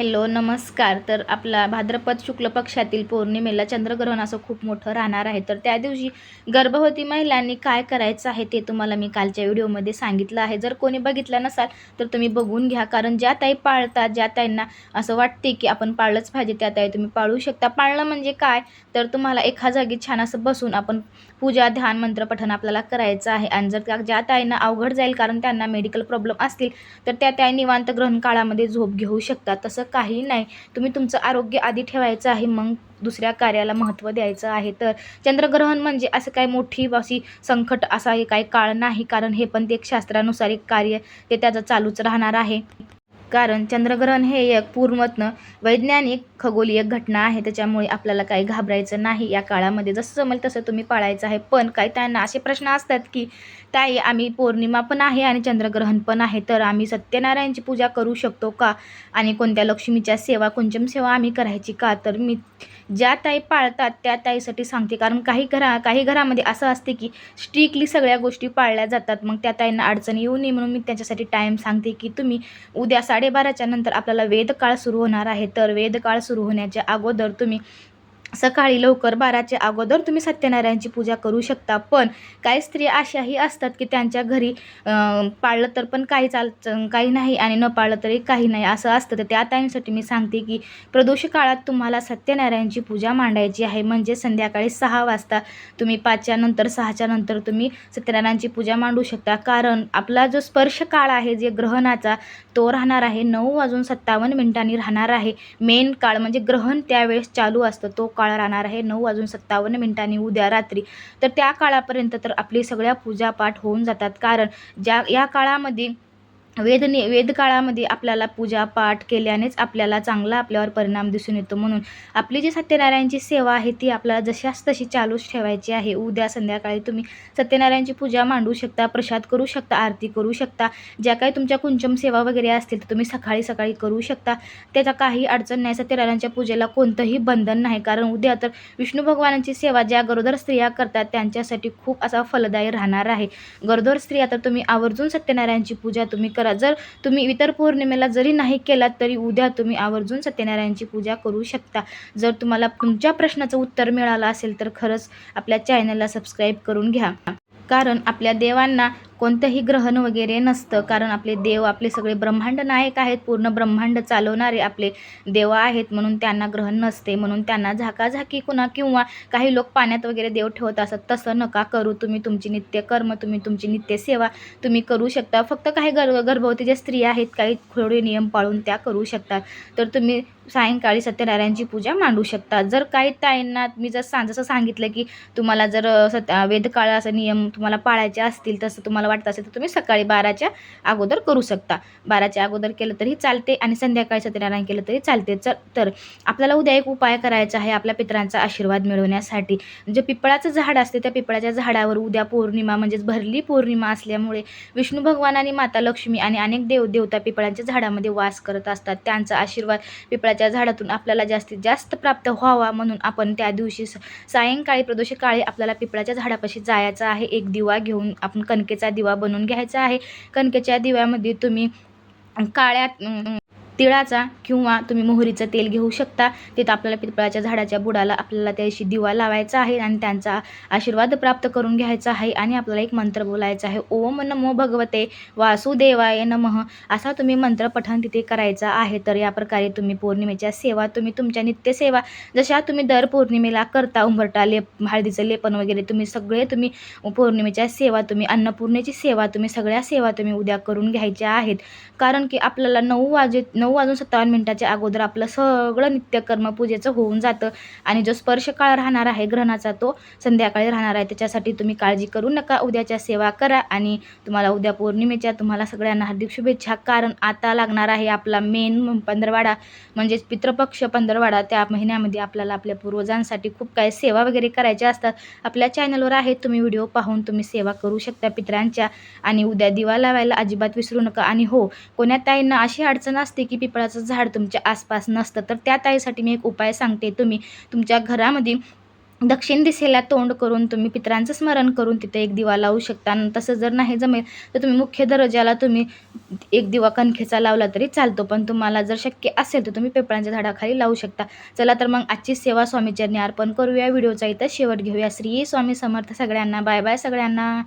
Hello नमस्कार. तर आपला भाद्रपद शुक्ल पक्षातील पौर्णिमेला चंद्रग्रहण असं खूप मोठं राहणार आहे. तर त्या दिवशी गर्भवती महिलांनी काय करायचं आहे ते तुम्हाला मी कालच्या व्हिडिओमध्ये सांगितलं आहे. जर कोणी बघितलं नसाल तर तुम्ही बघून घ्या. कारण ज्या ताई पाळतात ज्या ताईंना असं वाटते की आपण पाळलंच पाहिजे त्या ताई तुम्ही पाळू शकता. पाळणं म्हणजे काय? तर तुम्हाला एका जागी छान असं बसून आपण पूजा ध्यान मंत्रपठण आपल्याला करायचं आहे. आणि जर त्या ज्या ताईंना अवघड जाईल कारण त्यांना मेडिकल प्रॉब्लेम असतील तर त्या ताई निवांत ग्रहण काळामध्ये झोप घेऊ शकतात. तसं काही नाही. तुम्ही तुमचं आरोग्य आधी ठेवायचं आहे मग दुसऱ्या कार्याला महत्त्व द्यायचं आहे. तर चंद्रग्रहण म्हणजे असं काही मोठी अशी संकट असा हे काही काळ नाही. कारण हे पण ते एक शास्त्रानुसार एक कार्य ते त्याचं चालूच राहणार आहे. कारण चंद्रग्रहण हे एक पूर्णतनं वैज्ञानिक खगोलीय घटना आहे. त्याच्यामुळे आपल्याला काही घाबरायचं नाही. या काळामध्ये जसं जमेल तसं तुम्ही पाळायचं आहे. पण काही त्यांना असे प्रश्न असतात की ताई आम्ही पौर्णिमा पण आहे आणि चंद्रग्रहण पण आहे. तर आम्ही सत्यनारायणची पूजा करू शकतो का? आणि कोणत्या लक्ष्मीच्या सेवा कुंचम सेवा आम्ही करायची का? तर मी ज्या ताई पाळतात त्या ताईसाठी सांगते. कारण काही घरा काही घरामध्ये असं असते की स्ट्रिक्टली सगळ्या गोष्टी पाळल्या जातात. मग त्या ताईंना अडचण येऊ नये म्हणून मी त्याच्यासाठी टाईम सांगते की तुम्ही उद्या साडेबाराच्या नंतर आपल्याला वेदकाळ सुरू होणार आहे. तर वेदकाळ सुरू होण्याच्या अगोदर तुम्ही सकाळी लवकर बाराच्या अगोदर तुम्ही सत्यनारायणची पूजा करू शकता. पण काही स्त्रिया अशाही असतात की त्यांच्या घरी पाळलं तर पण काही चाल काही नाही आणि न पाळलं तरी काही नाही असं असतं. तर त्या टाईमसाठी मी सांगते की प्रदोष काळात तुम्हाला सत्यनारायणची पूजा मांडायची आहे. म्हणजे संध्याकाळी सहा वाजता तुम्ही पाचच्या नंतर सहाच्या नंतर तुम्ही सत्यनारायणची पूजा मांडू शकता. कारण आपला जो स्पर्श काळ आहे जे ग्रहणाचा तो राहणार आहे. नऊ वाजून सत्तावन्न मिनिटांनी राहणार आहे. मेन काळ म्हणजे ग्रहण त्यावेळेस चालू असतं. तो काळ राहणार आहे. नऊ वाजून सत्तावन्न मिनिटांनी उद्या रात्री. तर त्या काळापर्यंत तर आपली सगळ्या पूजापाठ होऊन जातात. कारण ज्या या काळामध्ये वेदने वेदकाळामध्ये आपल्याला पूजापाठ केल्यानेच आपल्याला चांगला आपल्यावर परिणाम दिसून येतो. म्हणून आपली जी सत्यनारायणची सेवा आहे ती आपल्याला जशाच तशी चालूच ठेवायची आहे. उद्या संध्याकाळी तुम्ही सत्यनारायणची पूजा मांडू शकता प्रसाद करू शकता आरती करू शकता. ज्या काही तुमच्या कुंचम सेवा वगैरे असतील तर तुम्ही सकाळी सकाळी करू शकता. त्याचा काही अडचण नाही. सत्यनारायणच्या पूजेला कोणतंही बंधन नाही. कारण उद्या तर विष्णू भगवानांची सेवा ज्या गरोदर स्त्रिया करतात त्यांच्यासाठी खूप असा फलदायी राहणार आहे. गरोदर स्त्रिया तर तुम्ही आवर्जून सत्यनारायणची पूजा तुम्ही करा. जर तुम्ही इतर पौर्णिमेला जरी नाही केलात तरी उद्या तुम्ही आवर्जून सत्यनारायणची पूजा करू शकता. जर तुम्हाला तुमच्या प्रश्नाचं उत्तर मिळालं असेल तर खरंच आपल्या चॅनलला सबस्क्राईब करून घ्या. कारण आपल्या देवांना कोणतंही ग्रहण वगैरे नसतं. कारण आपले देव आपले सगळे ब्रह्मांड नायक आहेत. पूर्ण ब्रह्मांड चालवणारे आपले देव आहेत. म्हणून त्यांना ग्रहण नसते. म्हणून त्यांना झाकाझाकी कुणा किंवा काही लोक पाण्यात वगैरे देव ठेवत असत. तसं नका करू. तुम्ही तुमची नित्य कर्म तुम्ही तुमची नित्य सेवा तुम्ही करू शकता. फक्त काही गर्भ गर्भवती ज्या स्त्रिया आहेत काही थोडे नियम पाळून त्या करू शकतात. तर तुम्ही सायंकाळी सत्यनारायणची पूजा मांडू शकता. जर काही ताईंना मी जर सांग जसं सांगितलं की तुम्हाला जर सत्या सत्य वेदकाळ नियम तुम्हाला पाळायचे असतील तसं तुम्हाला वाटत असेल तर तुम्ही सकाळी बाराच्या अगोदर करू शकता. बाराच्या अगोदर केलं तरी चालते आणि संध्याकाळी सत्यनारायण केलं तरी चालते. चल तर आपल्याला उद्या एक उपाय करायचा आहे आपल्या पितरांचा आशीर्वाद मिळवण्यासाठी. जे पिपळाचं झाड असते त्या पिपळाच्या झाडावर उद्या पौर्णिमा म्हणजेच भरली पौर्णिमा असल्यामुळे विष्णू भगवान आणि माता लक्ष्मी आणि अनेक देव देवता पिपळांच्या झाडामध्ये वास करत असतात. त्यांचा आशीर्वाद पिपळाच्या झाडातून आपल्याला जास्तीत जास्त प्राप्त व्हावा म्हणून आपण त्या दिवशी स- सायंकाळी प्रदोषकाळी आपल्याला पिपळाच्या झाडापाशी जायचं आहे. एक दिवा घेऊन आपण कणकेचा दिवा दिवा बनवून घ्यायचा आहे. कणकेच्या दिव्यामध्ये तुम्ही काळ्या तिळाचा किंवा तुम्ही मोहरीचं तेल घेऊ शकता. तिथं आपल्याला पिपळाच्या झाडाच्या बुडाला आपल्याला त्याशी दिवा लावायचा आहे आणि त्यांचा आशीर्वाद प्राप्त करून घ्यायचा आहे आणि आपल्याला एक मंत्र बोलायचा आहे. ओम नमो भगवते वासुदेवाय नमः असा तुम्ही मंत्र पठण तिथे करायचा आहे. तर या प्रकारे तुम्ही पौर्णिमेच्या सेवा तुम्ही तुमच्या नित्यसेवा जशा तुम्ही दर पौर्णिमेला करता उंबरटा लेप हळदीचं लेपन वगैरे तुम्ही सगळे तुम्ही पौर्णिमेच्या सेवा तुम्ही अन्नपूर्णेची सेवा तुम्ही सगळ्या सेवा तुम्ही उद्या करून घ्यायच्या आहेत. कारण की आपल्याला नऊ वाजे नऊ वाजून सत्तावन्न मिनिटाच्या अगोदर आपलं सगळं नित्यकर्म पूजेचं होऊन जातं. आणि जो स्पर्श काळ राहणार आहे ग्रहणाचा तो संध्याकाळी राहणार आहे. त्याच्यासाठी तुम्ही काळजी करू नका. उद्याच्या सेवा करा आणि तुम्हाला उद्या पौर्णिमेच्या तुम्हाला सगळ्यांना हार्दिक शुभेच्छा. कारण आता लागणार आहे आपला मेन पंधरवाडा म्हणजेच पितृपक्ष पंधरवाडा. त्या महिन्यामध्ये आपल्याला आपल्या पूर्वजांसाठी खूप काही सेवा वगैरे करायच्या असतात. आपल्या चॅनलवर आहे. तुम्ही व्हिडिओ पाहून तुम्ही सेवा करू शकता पितरांच्या. आणि उद्या दिवा लावायला अजिबात विसरू नका. आणि हो कोण्या ताईंना अशी अडचण असते की पिपळाचं झाड तुमच्या आसपास नसतं तर त्या ताईसाठी मी एक उपाय सांगते. तुम्ही तुमच्या घरामध्ये दक्षिण दिशेला तोंड करून तुम्ही पितरांचं स्मरण करून तिथे एक दिवा लावू शकता. आणि तसं जर नाही जमेल तर तुम्ही मुख्य दरवाजाला तुम्ही एक दिवा कणखेचा लावला तरी चालतो. पण तुम्हाला जर शक्य असेल तर तुम्ही पिपळांच्या झाडाखाली लावू शकता. चला तर मग आजची सेवा स्वामीचरणी अर्पण करूया. व्हिडिओचा इथं शेवट घेऊया. श्री स्वामी समर्थ सगळ्यांना. बाय बाय सगळ्यांना.